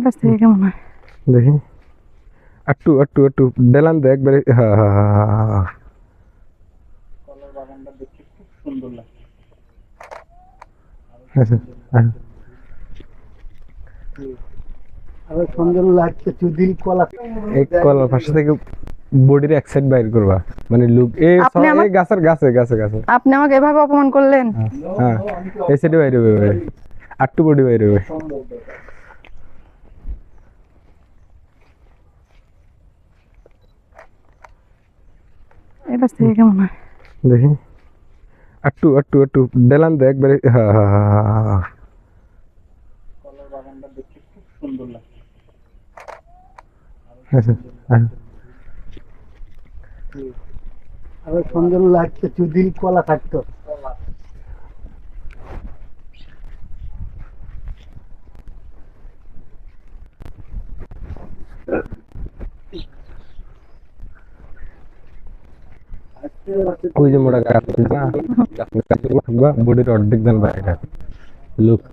পাশ থেকে কেমন হয়? দেখি। একটু একটু একটু ডেলান দে একবারে। হ্যাঁ হ্যাঁ হ্যাঁ হ্যাঁ, হ্যাঁ কলার বাগানটা দেখতে খুব সুন্দর লাগে হ্যাঁ। আরও সুন্দর লাগছে দুদিন কলা এই পাশে থেকে বডির এক সাইড বাইর করবা। মানে লুক গাছের গাছে গাছে গাছে। আপনি আমাকে এভাবে অপমান করলেন? হ্যাঁ এই সাইডে বাইরে হবে ভাই আটটু বডি বাইরে হবে এই পাশ থেকে কেমন হয়? দেখি। একটু একটু একটু ডেলান দে একবারে। হ্যাঁ হ্যাঁ হ্যাঁ হ্যাঁ, হ্যাঁ কলার বাগানটা দেখতে খুব সুন্দর লাগে আচ্ছা, হ্যাঁ আরও সুন্দর লাগছে দুদিন কলা থাকতো। ওই যে মোটা গাছ না থাকবা বডির অর্ধেক দেন বাইরে লুক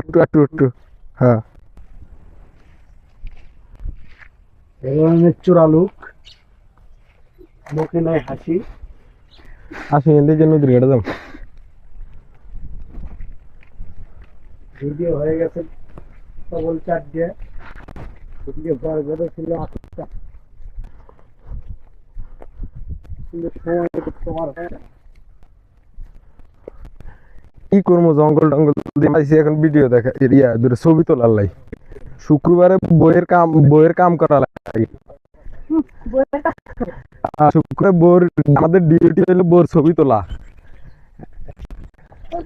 একটু একটু একটু। হ্যাঁ। চোরা লোক মুখে নাই হাসি। আসুন এদের জন্য ঘাটে যাম ভিডিও হয়ে গেছে কেবল চার দিয়ে। ভিডিও বড় বড় ছিল আটটা। কিন্তু সময় তোমার কি করব জঙ্গল টঙ্গল দিয়ে এখন ভিডিও দেখা ইয়া দূরে ছবি তোলার লাই। শুক্রবারে বইয়ের কাম বইয়ের কাম করা লাগে আর শুক্রবারে বোর আমাদের ডিউটি হলো বোর ছবি তোলা। আর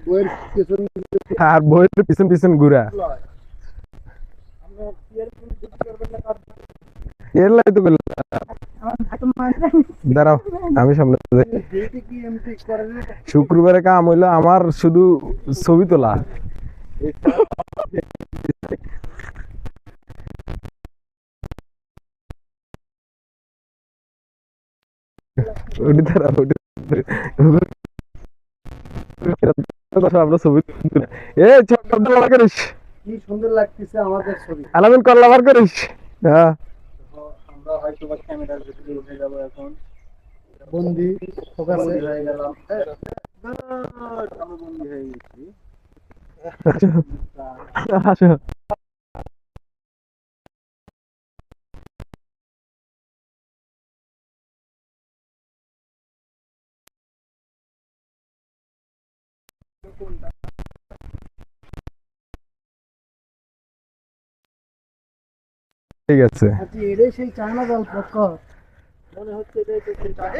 আর বইয়ের পিছন পিছন ঘুরা। দাঁড়াও, আমি? শুক্রবারে কাম হইল আমার শুধু ছবি তোলা ওটি দাঁড়া ওটি আমরা ছবি তুলি। এ ছোট করিস কি সুন্দর লাগতেছে আমাদের ছবি আলামিন করলা বার করিস হ্যাঁ আমরা হয়তো বা ক্যামেরার ভিতরে উঠে যাব এখন বন্দি ফোকাসে হয়ে গেলাম আমরা বন্দি হয়ে গেছি আসো ঠিক আছে আচ্ছা এটাই সেই চায়না জল পক্কর মনে হচ্ছে তো সেই চায়না-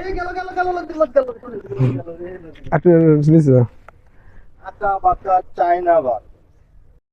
আচ্ছা বাল